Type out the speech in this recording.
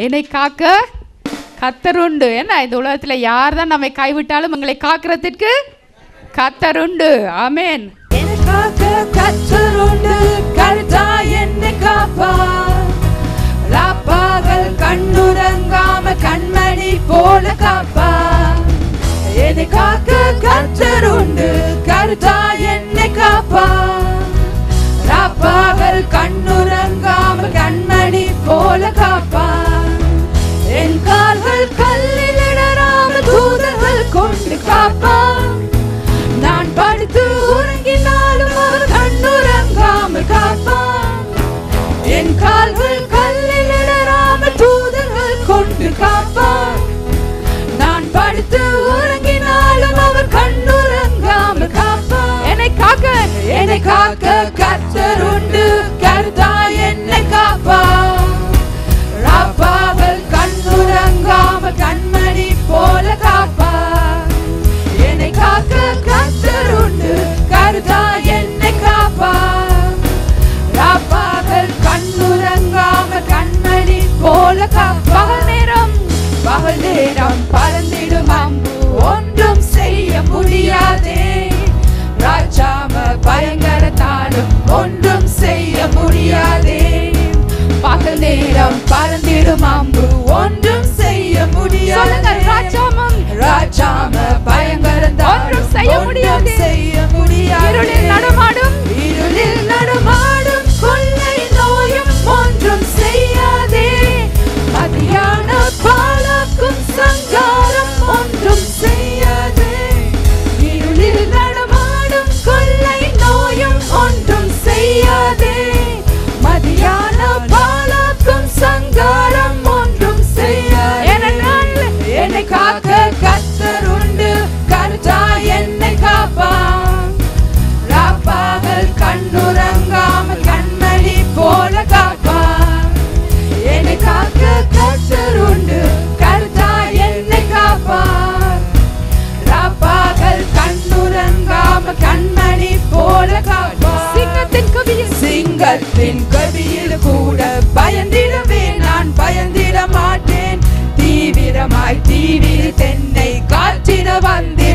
என்னை காக்க? கத்தருண்டு. என்ன இந்த உலகத்தில் யார் தான் நம்மை கைவிட்டாலும் எங்களை காக்கிறதுக்கு கத்தருண்டு. ஆமென். எனக்காக கத்தருண்டு. கருத்தா என்னை காப்பார். ராப்பாகல் கண்ணுறங்காம கண்மணி போல காப்பார். என்னை காக்க கத்தருண்டு. கால்கள் கல்லில் இடராமல் தூதர்கள் கொண்டு காப்பார். நான் படுத்து உறங்க பறந்திடம் பறந்திடுமாம். ஒன்றும் செய்ய முடியாதே. ராஜாம பயங்கரத்தாலும் ஒன்றும் செய்ய முடியாதே. பகல் நேரம் பறந்திடும் அம்பு ஒன்றும் செய்ய முடியாது. ராஜாமம். ராஜாம துன்பத்தின் கதியில் கூட பயந்திடவே நான் பயந்திட மாட்டேன். தீவிரமாய் தீவிர தென்னை காற்றிட வந்தேன்.